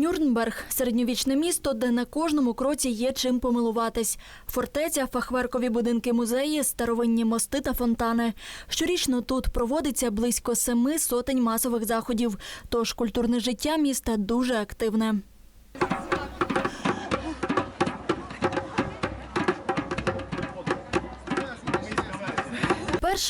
Нюрнберг середньовічне місто, де на кожному кроці є чим помилуватись. Фортеця, фахверкові будинки музеї, старовинні мости та фонтани. Щорічно тут проводиться близько семи сотень масових заходів. Тож культурне життя міста дуже активне.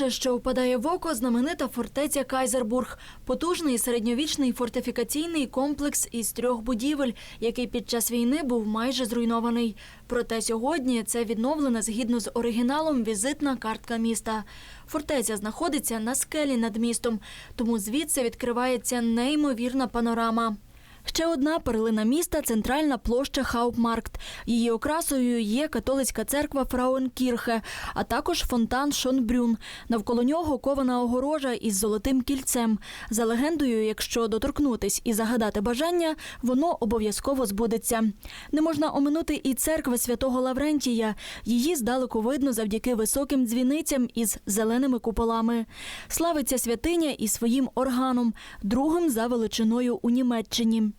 Перше, що впадає в око, знаменита фортеця Кайзербург, потужний середньовічний фортифікаційний комплекс із трьох будівель, який під час війни був майже зруйнований. Проте сьогодні це відновлена згідно з оригіналом візитна картка міста. Фортеця знаходиться на скелі над містом, тому звідси відкривається неймовірна панорама. Ще одна перлина міста центральна площа Хаупмаркт. Її окрасою є католицька церква Фрауенкірхе, а також фонтан Шонбрюн. Навколо нього кована огорожа із золотим кільцем. За легендою, якщо доторкнутись і загадати бажання, воно обов'язково збудеться. Не можна оминути і церкви святого Лаврентія. Її здалеку видно завдяки високим дзвіницям із зеленими куполами. Славиться святиня і своїм органом, другим за величиною у Німеччині.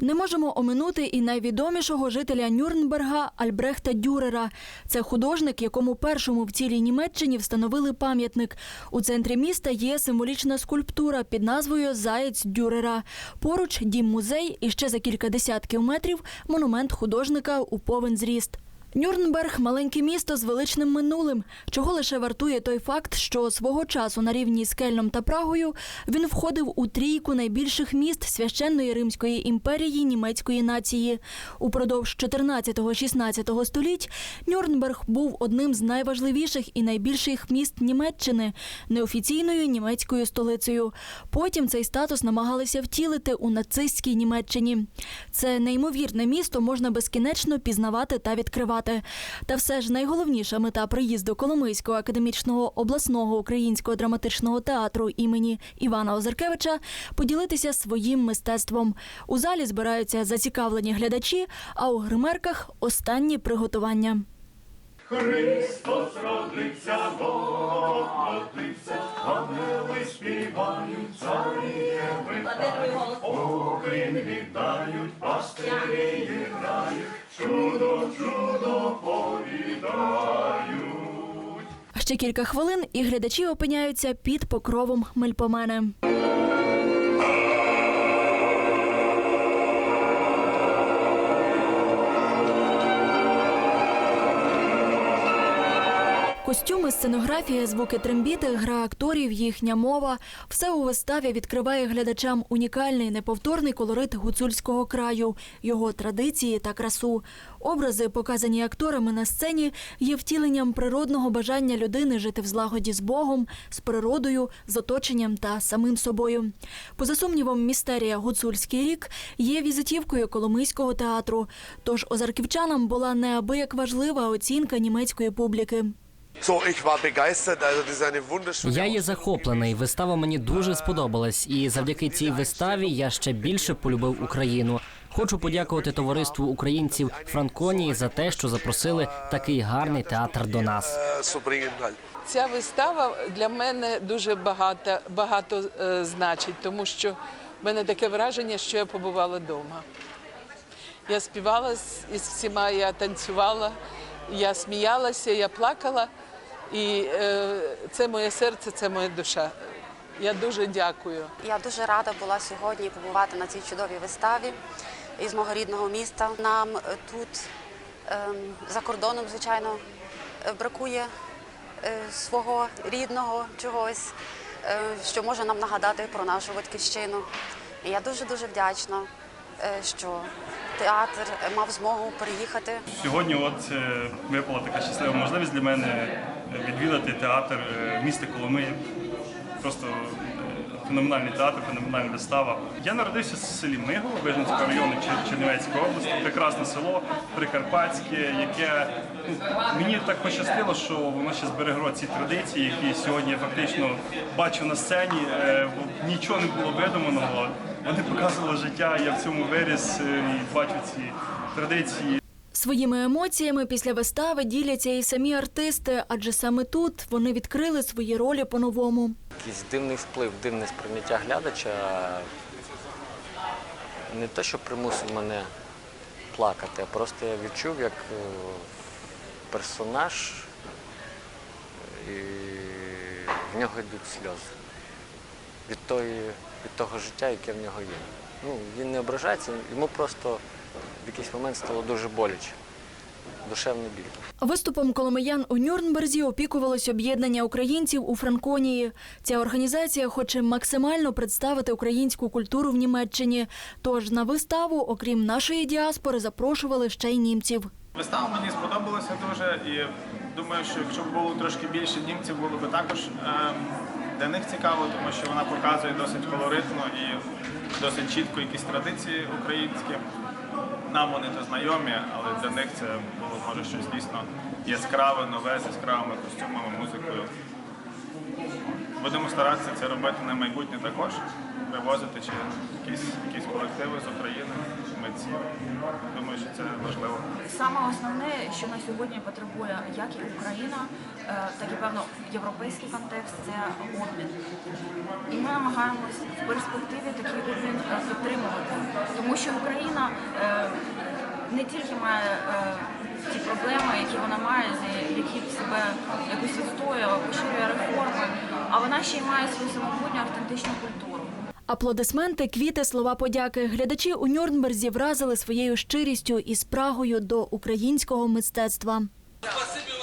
Не можемо оминути і найвідомішого жителя Нюрнберга Альбрехта Дюрера. Це художник, якому першому в цілій Німеччині встановили пам'ятник. У центрі міста є символічна скульптура під назвою Заєць Дюрера. Поруч дім музей і ще за кілька десятків метрів монумент художника у повен зріст. Нюрнберг маленьке місто з величним минулим, чого лише вартує той факт, що свого часу на рівні з Кельном та Прагою він входив у трійку найбільших міст священної Римської імперії німецької нації. Упродовж 14-16 століть Нюрнберг був одним з найважливіших і найбільших міст Німеччини, неофіційною німецькою столицею. Потім цей статус намагалися втілити у нацистській Німеччині. Це неймовірне місто можна безкінечно пізнавати та відкривати. Та все ж найголовніша мета приїзду Коломийського академічного обласного українського драматичного театру імені Івана Озеркевича поділитися своїм мистецтвом. У залі збираються зацікавлені глядачі, а у гримерках останні приготування. Христос родиться, Бог родиться, ангели співають, царі Окрім вітають, пастирі грають, чудо, чудо. Ще кілька хвилин, і глядачі опиняються під покровом Мельпомени. Костюми, сценографія, звуки трембіти, гра акторів, їхня мова все у виставі відкриває глядачам унікальний неповторний колорит гуцульського краю, його традиції та красу. Образи, показані акторами на сцені, є втіленням природного бажання людини жити в злагоді з Богом, з природою, з оточенням та самим собою. Поза сумнівом, містерія Гуцульський рік є візитівкою Коломийського театру. Тож озарківчанам була неабияк важлива оцінка німецької публіки. Я є захоплений. Вистава мені дуже сподобалась, і завдяки цій виставі я ще більше полюбив Україну. Хочу подякувати товариству українців Франконії за те, що запросили такий гарний театр до нас. halt. Ця вистава для мене дуже багато, багато е, значить, тому що в мене таке враження, що я побувала вдома. Я співала із всіма, я танцювала, я сміялася, я плакала. І е, це моє серце, це моя душа. Я дуже дякую. Я дуже рада була сьогодні побувати на цій чудовій виставі із мого рідного міста. Нам е, тут ем, за кордоном, звичайно, е, бракує е, свого рідного чогось, е, що може нам нагадати про нашу батьківщину. І я дуже дуже вдячна, е, що театр мав змогу приїхати. Сьогодні от випала така щаслива можливість для мене відвідати театр е, міста Коломиї. Просто е, феноменальний театр, феноменальна вистава. Я народився в селі Мигово, Вижницького району Чернівецької області. Прекрасне село Прикарпатське, яке ну, мені так пощастило, що воно ще зберегло ці традиції, які сьогодні я фактично бачу на сцені. Е, Нічого не було видуманого. Вони показували життя. Я в цьому виріс і бачу ці традиції. Своїми емоціями після вистави діляться і самі артисти, адже саме тут вони відкрили свої ролі по-новому. якийсь дивний вплив, дивне сприйняття глядача. не те, що примусив мене плакати, а просто я відчув, як е, персонаж і в нього йдуть сльози від, тої, від того життя, яке в нього є. Ну, він не ображається, йому просто в якийсь момент стало дуже боляче, душевний біль. Виступом коломиян у Нюрнберзі опікувалось об'єднання українців у Франконії. Ця організація хоче максимально представити українську культуру в Німеччині. Тож на виставу, окрім нашої діаспори, запрошували ще й німців. Вистава мені сподобалася дуже і думаю, що якщо б було трошки більше німців, було б також ем, для них цікаво, тому що вона показує досить колоритно і досить чітко якісь традиції українські. Нам вони то знайомі, але для них це було може щось дійсно яскраве, нове з яскравими костюмами, музикою. Будемо старатися це робити на майбутнє також, привозити чи якісь, якісь колективи з України, митці. Думаю, що це важливо. Саме основне, що на сьогодні потребує як і Україна, е, так і певно європейський контекст це обмін. І ми намагаємось в перспективі такий обмін е, підтримувати, тому що Україна е, не тільки має ті проблеми, які вона має, які б себе якось відстоювала, поширює реформи, а вона ще й має свою самобутню автентичну культуру. Аплодисменти, квіти, слова подяки. Глядачі у Нюрнберзі вразили своєю щирістю і спрагою до українського мистецтва. Спасибі